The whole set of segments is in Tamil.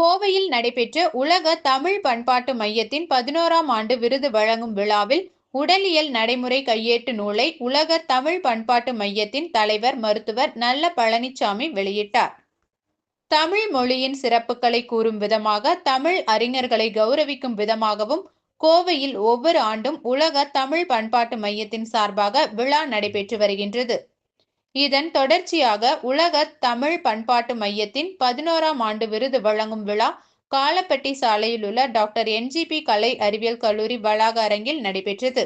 கோவையில் நடைபெற்ற உலக தமிழ் பண்பாட்டு மையத்தின் பதினோராம் ஆண்டு விருது வழங்கும் விழாவில் உடலியல் நடைமுறை கையேட்டு நூலை உலக தமிழ் பண்பாட்டு மையத்தின் தலைவர் மருத்துவர் நல்ல பழனிசாமி வெளியிட்டார். தமிழ் மொழியின் சிறப்புகளை கூறும் விதமாக தமிழ் அறிஞர்களை கௌரவிக்கும் விதமாகவும் கோவையில் ஒவ்வொரு ஆண்டும் உலக தமிழ் பண்பாட்டு மையத்தின் சார்பாக விழா நடைபெற்று வருகின்றது. இதன் தொடர்ச்சியாக உலக தமிழ் பண்பாட்டு மையத்தின் பதினோராம் ஆண்டு விருது வழங்கும் விழா காலப்பட்டி சாலையில் உள்ள டாக்டர் என்ஜிபி கலை அறிவியல் கல்லூரி வளாக அரங்கில் நடைபெற்றது.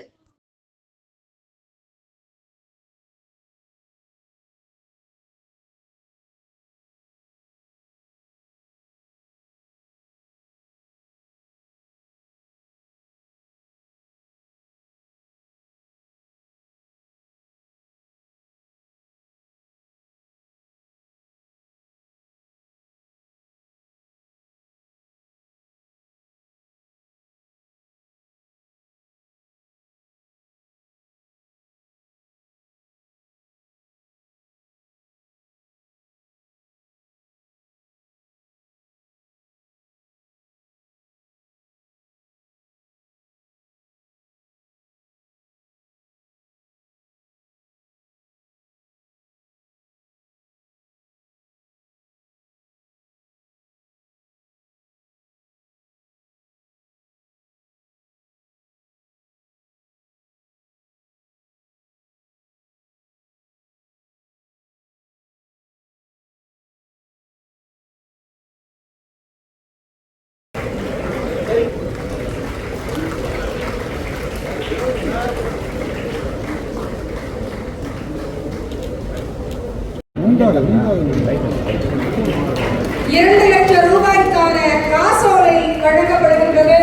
இரண்டு லட்சம் ரூபாய்க்கான காசோலை வழங்கப்படுகின்றது.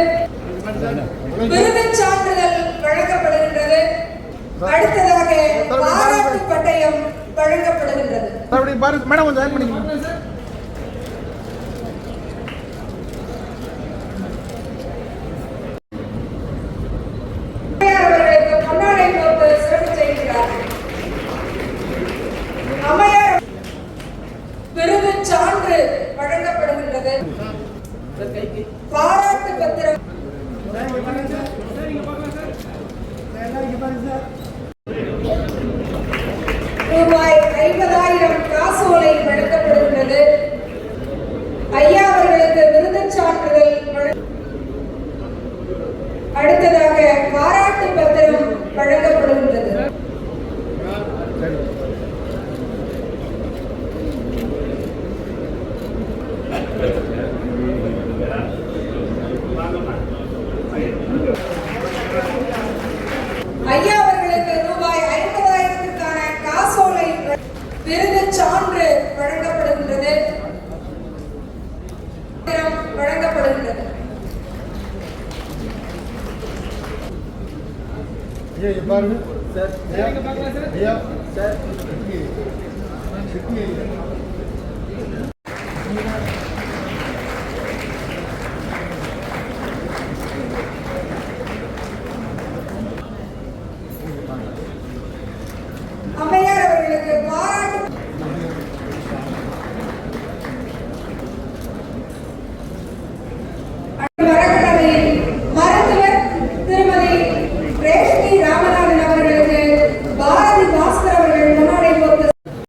விருதுச் சான்றிதழ் வழங்கப்படுகின்றது. அடுத்ததாக பாராட்டு பட்டயம் வழங்கப்படுகின்றது. அப்படி மேடம் கொஞ்சம் ஆட் பண்ணிக்கோங்க அம்மையார் அவர்களுக்கு பொன்னாடை போட்டு சிறப்பு செய்கிறார் அம்மையார் விருதுச் சான்று வழங்கப்படுகின்றது பாராட்டு பத்திரம் ரூபாய் ஐம்பதாயிரம் காசோலை வழங்கப்படுகின்றது ஐயா அவர்களுக்கு விருதுச் சான்றிதழ் அடுத்ததாக பாராட்டு பத்திரம் வழங்கப்படுகின்றது. ஐயா அவர்களுக்கு ரூபாய் ஐம்பதாயிரத்திற்கான காசோலை விருது சான்று வழங்கப்படுகின்றது. வழங்கப்படுகின்றது. பாருங்க. சார் சார் ஐயா சார்